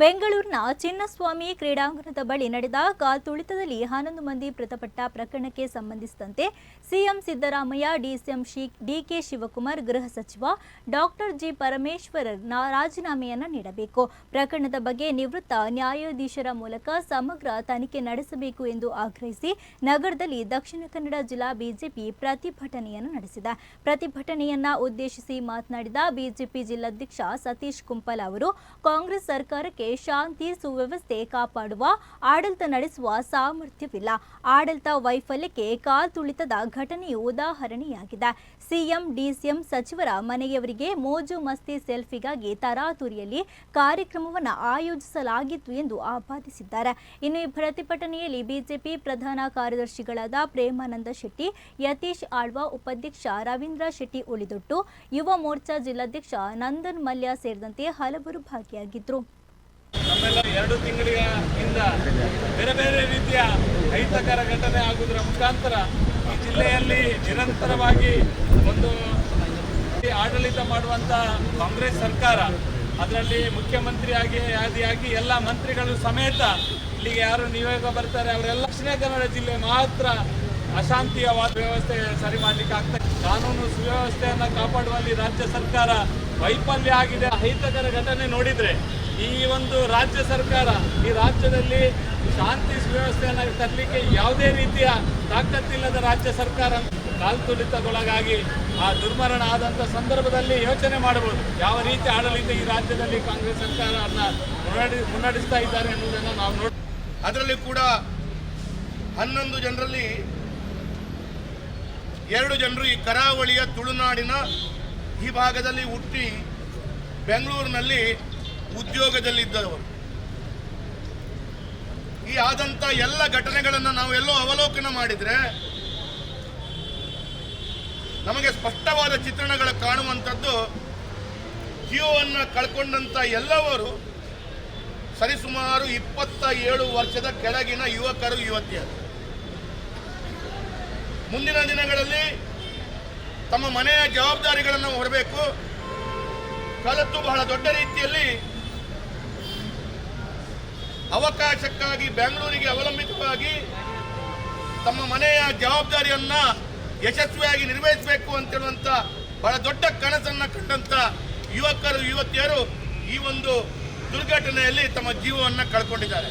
ಬೆಂಗಳೂರಿನ ಚಿನ್ನಸ್ವಾಮಿ ಕ್ರೀಡಾಂಗಣದ ಬಳಿ ನಡೆದ ತುಳಿತದಲ್ಲಿ ಹನ್ನೊಂದು ಮಂದಿ ಮೃತಪಟ್ಟ ಪ್ರಕರಣಕ್ಕೆ ಸಂಬಂಧಿಸಿದಂತೆ CM Siddaramaiah, DCM DK Shivakumar, ಗೃಹ ಸಚಿವ ಡಾಕ್ಟರ್ ಜಿ ಪರಮೇಶ್ವರ್ ರಾಜೀನಾಮೆಯನ್ನ ನೀಡಬೇಕು. ಪ್ರಕರಣದ ಬಗ್ಗೆ ನಿವೃತ್ತ ನ್ಯಾಯಾಧೀಶರ ಮೂಲಕ ಸಮಗ್ರ ತನಿಖೆ ನಡೆಸಬೇಕು ಎಂದು ಆಗ್ರಹಿಸಿ ನಗರದಲ್ಲಿ ದಕ್ಷಿಣ ಕನ್ನಡ ಜಿಲ್ಲಾ ಬಿಜೆಪಿ ಪ್ರತಿಭಟನೆಯನ್ನು ನಡೆಸಿದೆ. ಪ್ರತಿಭಟನೆಯನ್ನ ಉದ್ದೇಶಿಸಿ ಮಾತನಾಡಿದ ಬಿಜೆಪಿ ಜಿಲ್ಲಾಧ್ಯಕ್ಷ ಸತೀಶ್ ಕುಂಪಲ್ ಅವರು, ಕಾಂಗ್ರೆಸ್ ಸರ್ಕಾರಕ್ಕೆ ಶಾಂತಿ ಸುವ್ಯವಸ್ಥೆ ಕಾಪಾಡುವ, ಆಡಳಿತ ನಡೆಸುವ ಸಾಮರ್ಥ್ಯವಿಲ್ಲ. ಆಡಳಿತ ವೈಫಲ್ಯಕ್ಕೆ ಕಾಲ್ತುಳಿತದ ಘಟನೆಯು ಉದಾಹರಣೆಯಾಗಿದೆ. ಸಿಎಂ, ಡಿಸಿಎಂ ಸಚಿವರ ಮನೆಯವರಿಗೆ ಮೋಜು ಮಸ್ತಿ ಸೆಲ್ಫಿಗಾಗಿ ತರಾತುರಿಯಲ್ಲಿ ಕಾರ್ಯಕ್ರಮವನ್ನು ಆಯೋಜಿಸಲಾಗಿತ್ತು ಎಂದು ಆಪಾದಿಸಿದ್ದಾರೆ. ಇನ್ನು ಈ ಪ್ರತಿಭಟನೆಯಲ್ಲಿ ಬಿಜೆಪಿ ಪ್ರಧಾನ ಕಾರ್ಯದರ್ಶಿಗಳಾದ ಪ್ರೇಮಾನಂದ ಶೆಟ್ಟಿ, ಯತೀಶ್ ಆಳ್ವ ಉಪಾಧ್ಯಕ್ಷ ರವೀಂದ್ರ ಶೆಟ್ಟಿ ಉಳಿದೊಟ್ಟು, ಯುವ ಮೋರ್ಚಾ ಜಿಲ್ಲಾಧ್ಯಕ್ಷ ನಂದನ್ ಮಲ್ಯ ಸೇರಿದಂತೆ ಹಲವರು ಭಾಗಿಯಾಗಿದ್ದರು ನಮ್ಮೆಲ್ಲ ಎರಡು ತಿಂಗಳಿಗ ಹಿಂದ ಬೇರೆ ಬೇರೆ ರೀತಿಯ ಅಹಿತಕರ ಘಟನೆ ಆಗುವುದರ ಮುಖಾಂತರ ಈ ಜಿಲ್ಲೆಯಲ್ಲಿ ನಿರಂತರವಾಗಿ ಒಂದು ಆಡಳಿತ ಮಾಡುವಂತ ಕಾಂಗ್ರೆಸ್ ಸರ್ಕಾರ, ಅದರಲ್ಲಿ ಮುಖ್ಯಮಂತ್ರಿಯಾಗಿ ಆದಿಯಾಗಿ ಎಲ್ಲ ಮಂತ್ರಿಗಳು ಸಮೇತ ಇಲ್ಲಿಗೆ ಯಾರು ನಿಯೋಗ ಬರ್ತಾರೆ, ಅವರೆಲ್ಲ ದಕ್ಷಿಣ ಕನ್ನಡ ಜಿಲ್ಲೆ ಮಾತ್ರ ಅಶಾಂತಿಯ ವಾದ ವ್ಯವಸ್ಥೆ ಸರಿ ಮಾಡಲಿಕ್ಕೆ ಆಗ್ತದೆ ಕಾನೂನು ಸುವ್ಯವಸ್ಥೆಯನ್ನು ಕಾಪಾಡುವಲ್ಲಿ ರಾಜ್ಯ ಸರ್ಕಾರ ವೈಫಲ್ಯ ಆಗಿದೆ. ಅಹಿತಕರ ಘಟನೆ ನೋಡಿದರೆ ಈ ಒಂದು ರಾಜ್ಯ ಸರ್ಕಾರ, ಈ ರಾಜ್ಯದಲ್ಲಿ ಶಾಂತಿ ಸುವ್ಯವಸ್ಥೆಯನ್ನು ತರಲಿಕ್ಕೆ ಯಾವುದೇ ರೀತಿಯ ತಾಕತ್ತಿಲ್ಲದ ರಾಜ್ಯ ಸರ್ಕಾರ ಕಾಲ್ತುಳಿತಗೊಳಗಾಗಿ ಆ ದುರ್ಮರಣ ಆದಂಥ ಸಂದರ್ಭದಲ್ಲಿ ಯೋಚನೆ ಮಾಡಬಹುದು. ಯಾವ ರೀತಿ ಆಡಳಿತ ಈ ರಾಜ್ಯದಲ್ಲಿ ಕಾಂಗ್ರೆಸ್ ಸರ್ಕಾರವನ್ನು ಮುನ್ನಡೆ, ಮುನ್ನಡೆಸ್ತಾ ಇದ್ದಾರೆ ಎನ್ನುವುದನ್ನು ನಾವು ನೋಡಿ ಅದರಲ್ಲಿ ಕೂಡ ಹನ್ನೊಂದು ಜನರಲ್ಲಿ ಎರಡು ಜನರು ಈ ಕರಾವಳಿಯ ತುಳುನಾಡಿನ ಈ ಭಾಗದಲ್ಲಿ ಹುಟ್ಟಿ ಬೆಂಗಳೂರಿನಲ್ಲಿ ಉದ್ಯೋಗದಲ್ಲಿದ್ದವರು. ಈ ಆದಂಥ ಎಲ್ಲ ಘಟನೆಗಳನ್ನು ನಾವು ಎಲ್ಲೋ ಅವಲೋಕನ ಮಾಡಿದರೆ ನಮಗೆ ಸ್ಪಷ್ಟವಾದ ಚಿತ್ರಣಗಳು ಕಾಣುವಂಥದ್ದು ಜೀವವನ್ನು ಕಳ್ಕೊಂಡಂಥ ಎಲ್ಲವರು ಸರಿಸುಮಾರು ಇಪ್ಪತ್ತ ಏಳು ವರ್ಷದ ಕೆಳಗಿನ ಯುವಕರು, ಯುವತಿಯರು. ಮುಂದಿನ ದಿನಗಳಲ್ಲಿ ತಮ್ಮ ಮನೆಯ ಜವಾಬ್ದಾರಿಗಳನ್ನು ಹೊರಬೇಕು. ಕಲತ್ತು ಬಹಳ ದೊಡ್ಡ ರೀತಿಯಲ್ಲಿ ಅವಕಾಶಕ್ಕಾಗಿ ಬೆಂಗಳೂರಿಗೆ ಅವಲಂಬಿತವಾಗಿ ತಮ್ಮ ಮನೆಯ ಜವಾಬ್ದಾರಿಯನ್ನ ಯಶಸ್ವಿಯಾಗಿ ನಿರ್ವಹಿಸಬೇಕು ಅಂತೇಳುವಂತ ಬಹಳ ದೊಡ್ಡ ಕನಸನ್ನ ಕಂಡಂತ ಯುವಕರು, ಯುವತಿಯರು ಈ ಒಂದು ದುರ್ಘಟನೆಯಲ್ಲಿ ತಮ್ಮ ಜೀವವನ್ನು ಕಳ್ಕೊಂಡಿದ್ದಾರೆ.